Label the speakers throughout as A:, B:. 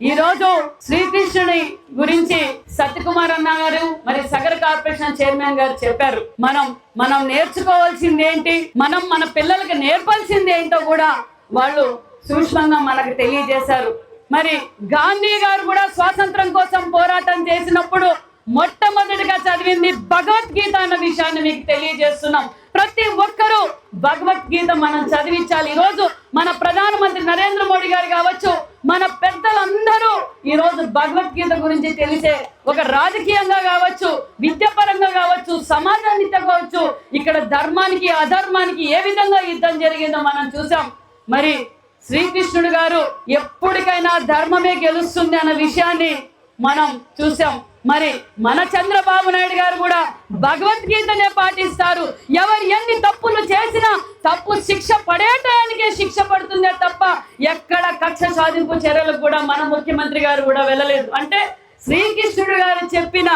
A: ఈ రోజు శ్రీకృష్ణుని గురించి సత్యకుమార్ అన్న గారు మరి సగర కార్పొరేషన్ చైర్మన్ గారు చెప్పారు. మనం మనం నేర్చుకోవాల్సింది ఏంటి? మనం మన పిల్లలకి నేర్పాల్సింది ఏంటో కూడా వాళ్ళు సూక్ష్మంగా మనకు తెలియజేశారు. మరి గాంధీ గారు కూడా స్వాతంత్రం కోసం పోరాటం చేసినప్పుడు మొట్టమొదటిగా చదివింది భగవద్గీత అన్న విషయాన్ని మీకు తెలియజేస్తున్నాం. ప్రతి ఒక్కరూ భగవద్గీత మనం చదివించాలి. ఈ రోజు మన ప్రధానమంత్రి నరేంద్ర మోడీ గారు కావచ్చు మన పెద్దలందరూ ఈ రోజు భగవద్గీత గురించి తెలిసే ఒక రాజకీయంగా కావచ్చు విద్యాపరంగా కావచ్చు సమాజాన్ని కావచ్చు ఇక్కడ ధర్మానికి అధర్మానికి ఏ విధంగా యుద్ధం జరిగిందో మనం చూసాం. మరి శ్రీకృష్ణుడు గారు ఎప్పటికైనా ధర్మమే గెలుస్తుంది అన్న విషయాన్ని మనం చూసాం. మరి మన చంద్రబాబు నాయుడు గారు కూడా భగవద్గీతనే పాటిస్తారు. ఎవరు ఎన్ని తప్పులు చేసినా తప్పు శిక్ష పడేటానికే శిక్ష పడుతుందే తప్ప కక్ష సాధింపు చర్యలకు కూడా మన ముఖ్యమంత్రి గారు కూడా వెళ్ళలేదు. అంటే శ్రీకృష్ణుడు గారు చెప్పిన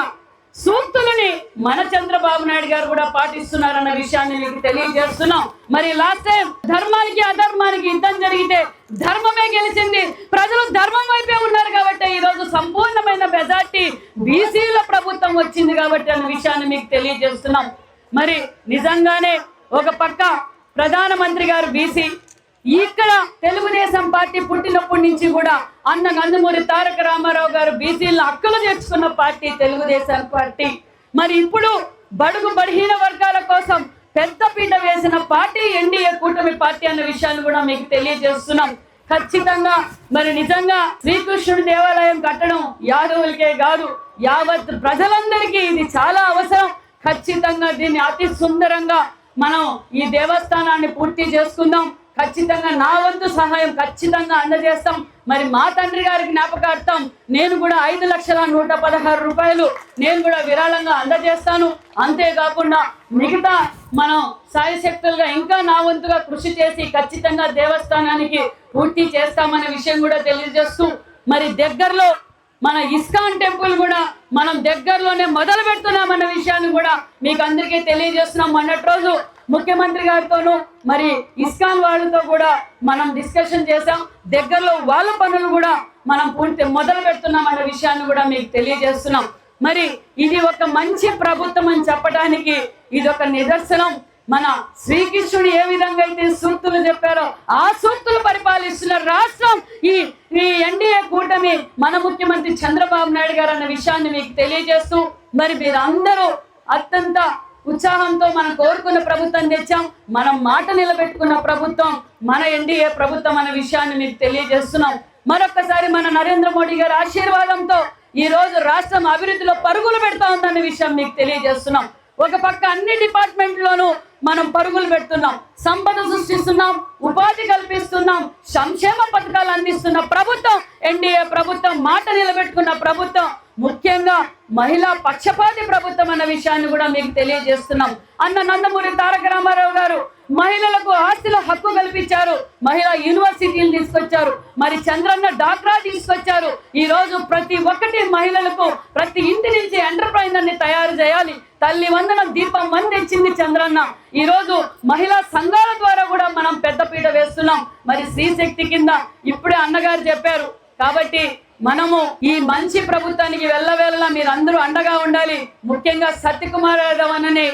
A: సూక్తులని మన చంద్రబాబు నాయుడు గారు కూడా పాటిస్తున్నారన్న విషయాన్ని మీకు తెలియజేస్తున్నాం. మరి లాస్ట్ టైం ధర్మానికి అధర్మానికి యుద్ధం జరిగితే ధర్మమే గెలిచింది. ప్రజలు ధర్మం వైపే ఉన్నారు కాబట్టి ఈ రోజు సంపూర్ణమైన మెజార్టీ బీసీల ప్రభుత్వం వచ్చింది కాబట్టి అన్న విషయాన్ని మీకు తెలియజేస్తున్నాం. మరి నిజంగానే ఒక పక్క ప్రధానమంత్రి గారు బీసీ ఇక్కడ తెలుగుదేశం పార్టీ పుట్టినప్పటి నుంచి కూడా అన్న నందమూరి తారక రామారావు గారు బీసీలను హక్కులు చేర్చుకున్న పార్టీ తెలుగుదేశం పార్టీ. మరి ఇప్పుడు బడుగు బలహీన వర్గాల కోసం పెద్ద పీట వేసిన పార్టీ ఎన్డీఏ కూటమి పార్టీ అన్న విషయాన్ని కూడా మీకు తెలియజేస్తున్నాం. ఖచ్చితంగా మరి నిజంగా శ్రీకృష్ణుడి దేవాలయం కట్టడం యాదవులకే కాదు యావత్ ప్రజలందరికీ ఇది చాలా అవసరం. ఖచ్చితంగా దీన్ని అతి సుందరంగా మనం ఈ దేవస్థానాన్ని పూర్తి చేసుకుందాం. ఖచ్చితంగా నా వంతు సహాయం ఖచ్చితంగా అందజేస్తాం. మరి మా తండ్రి గారి జ్ఞాపకార్థం నేను కూడా ఐదు లక్షల నూట పదహారు రూపాయలు నేను కూడా విరాళంగా అందజేస్తాను. అంతేకాకుండా మిగతా మనం సాయశక్తులుగా ఇంకా నా వంతుగా కృషి చేసి ఖచ్చితంగా దేవస్థానానికి పూర్తి చేస్తామనే విషయం కూడా తెలియజేస్తూ మరి దగ్గరలో మన ఇస్కాన్ టెంపుల్ కూడా మనం దగ్గరలోనే మొదలు పెడుతున్నామన్న విషయాన్ని కూడా మీకు అందరికీ తెలియజేస్తున్నాం. మొన్నటి రోజు ముఖ్యమంత్రి గారితోనూ మరి ఇస్కాన్ వాళ్ళతో కూడా మనం డిస్కషన్ చేసాం దగ్గరలో వాళ్ళ పనులు కూడా మనం పూర్తి మొదలు పెడుతున్నాం అన్న విషయాన్ని కూడా మీకు తెలియజేస్తున్నాం. మరి ఇది ఒక మంచి ప్రభుత్వం అని చెప్పడానికి ఇది ఒక నిదర్శనం. మన శ్రీకృష్ణుడు ఏ విధంగా అయితే సూక్తులు చెప్పారో ఆ సూక్తులు పరిపాలిస్తున్న రాష్ట్రం ఈ ఈ ఎన్డీఏ కూటమి మన ముఖ్యమంత్రి చంద్రబాబు నాయుడు గారు అన్న విషయాన్ని మీకు తెలియజేస్తూ మరి మీరందరూ అత్యంత ఉత్సాహంతో మనం కోరుకున్న ప్రభుత్వం తెచ్చాం మనం మాట నిలబెట్టుకున్న ప్రభుత్వం మన ఎన్డీఏ ప్రభుత్వం అనే విషయాన్ని మీకు తెలియజేస్తున్నాం. మరొకసారి మన నరేంద్ర మోడీ గారి ఆశీర్వాదంతో ఈ రోజు రాష్ట్రం అభివృద్ధిలో పరుగులు పెడతా ఉందన్న విషయం మీకు తెలియజేస్తున్నాం. ఒక పక్క అన్ని డిపార్ట్మెంట్లోనూ మనం పరుగులు పెడుతున్నాం. సంపద సృష్టిస్తున్నాం ఉపాధి కల్పిస్తున్నాం సంక్షేమ పథకాలు అందిస్తున్న ప్రభుత్వం ఎన్డీఏ ప్రభుత్వం మాట నిలబెట్టుకున్న ప్రభుత్వం ముఖ్యంగా మహిళా పక్షపాతి ప్రభుత్వం అన్న విషయాన్ని కూడా మీకు తెలియజేస్తున్నాం. అన్న నందమూరి తారక రామారావు గారు మహిళలకు ఆస్తుల హక్కు కల్పించారు. మహిళా యూనివర్సిటీలు తీసుకొచ్చారు. మరి చంద్రన్న డాక్రా తీసుకొచ్చారు. ఈ రోజు ప్రతి ఒక్కటి మహిళలకు ప్రతి ఇంటి నుంచి ఎంటర్ప్రైజర్ని తయారు చేయాలి. తల్లి వందనం దీపం మంది ఇచ్చింది చంద్రన్న. ఈ రోజు మహిళా సంఘాల ద్వారా కూడా మనం పెద్దపీట వేస్తున్నాం. మరి స్త్రీశక్తి కింద ఇప్పుడే అన్నగారు చెప్పారు. కాబట్టి మనము ఈ మంచి ప్రభుత్వానికి వెళ్ళవేళలా మీరు అందరూ అండగా ఉండాలి. ముఖ్యంగా సత్యకుమార్ యాదవ్ అన్నని.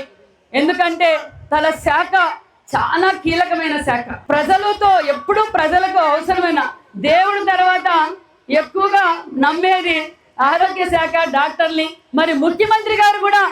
A: ఎందుకంటే తన శాఖ చాలా కీలకమైన శాఖ. ప్రజలతో ఎప్పుడూ ప్రజలకు అవసరమైన దేవుడి తర్వాత ఎక్కువగా నమ్మేది ఆరోగ్య శాఖ డాక్టర్ని. మరి ముఖ్యమంత్రి గారు కూడా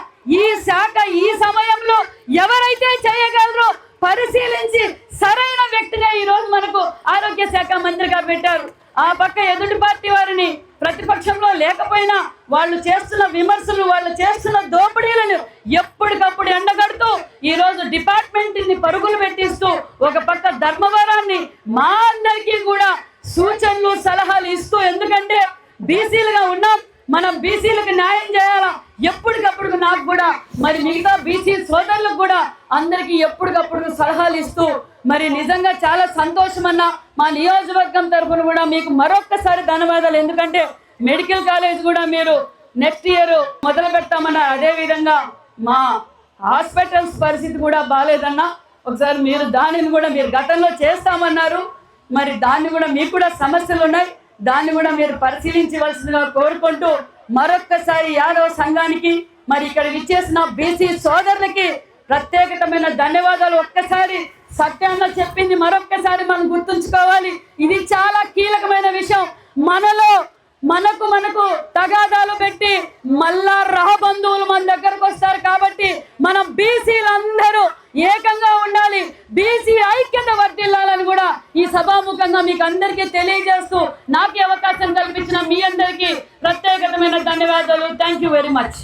A: ఈ శాఖ ఈ సమయంలో ఎవరైతే చేయగలరో పరిశీలించి సరైన వ్యక్తిగా ఈ రోజు మనకు ఆరోగ్య శాఖ మంత్రిగా పెట్టారు. ఆ పక్క ఎదుటి పార్టీ వారిని ప్రతిపక్షంలో లేకపోయినా వాళ్ళు చేస్తున్న విమర్శలు వాళ్ళు చేస్తున్న దోపిడీలను ఎప్పటికప్పుడు ఎండగడుతూ ఈరోజు డిపార్ట్మెంట్ని డిపార్ట్మెంట్ని పరుగులు పెట్టిస్తూ ఒక పక్క ధర్మవరాన్ని మా అందరికీ కూడా సూచనలు సలహాలు ఇస్తూ ఎందుకంటే బీసీలుగా ఉన్నాం. మనం బీసీలకు న్యాయం చేయాలా? ఎప్పటికప్పుడు నాకు కూడా మరి మిగతా బీసీ సోదరులకు కూడా అందరికీ ఎప్పటికప్పుడు సలహాలు ఇస్తూ మరి నిజంగా చాలా సంతోషం అన్న మా నియోజకవర్గం తరఫున కూడా మీకు మరొక్కసారి ధన్యవాదాలు. ఎందుకంటే మెడికల్ కాలేజ్ కూడా మీరు నెక్స్ట్ ఇయర్ మొదలు పెడతామన్నారు అదే విధంగా మా హాస్పిటల్స్ పరిస్థితి కూడా బాగాలేదన్నా ఒకసారి మీరు దానిని కూడా మీరు గతంలో చేస్తామన్నారు. మరి దాన్ని కూడా మీకు కూడా సమస్యలు ఉన్నాయి దాన్ని కూడా మీరు పరిశీలించవలసిందిగా కోరుకుంటూ మరొక్కసారి యాదవ సంఘానికి మరి ఇక్కడ విచ్చేసిన బీసీ సోదరులకి ప్రత్యేకతమైన ధన్యవాదాలు. ఒక్కసారి సత్యాన్న చెప్పింది మరొక్కసారి మనం గుర్తుంచుకోవాలి. ఇది చాలా కీలకమైన విషయం. మనలో మనకు మనకు తగాదాలు పెట్టి మళ్ళా రహబంధువులు మన దగ్గరకు వస్తారు కాబట్టి మనం బీసీలందరూ ఏకంగా ఉండాలి. బీసీ ఐక్యత వర్తిల్లాలని కూడా ఈ సభాముఖంగా మీకు అందరికీ తెలియజేస్తూ నాకు అవకాశం కల్పించిన మీ అందరికీ ప్రత్యేకతమైన ధన్యవాదాలు. Thank you very much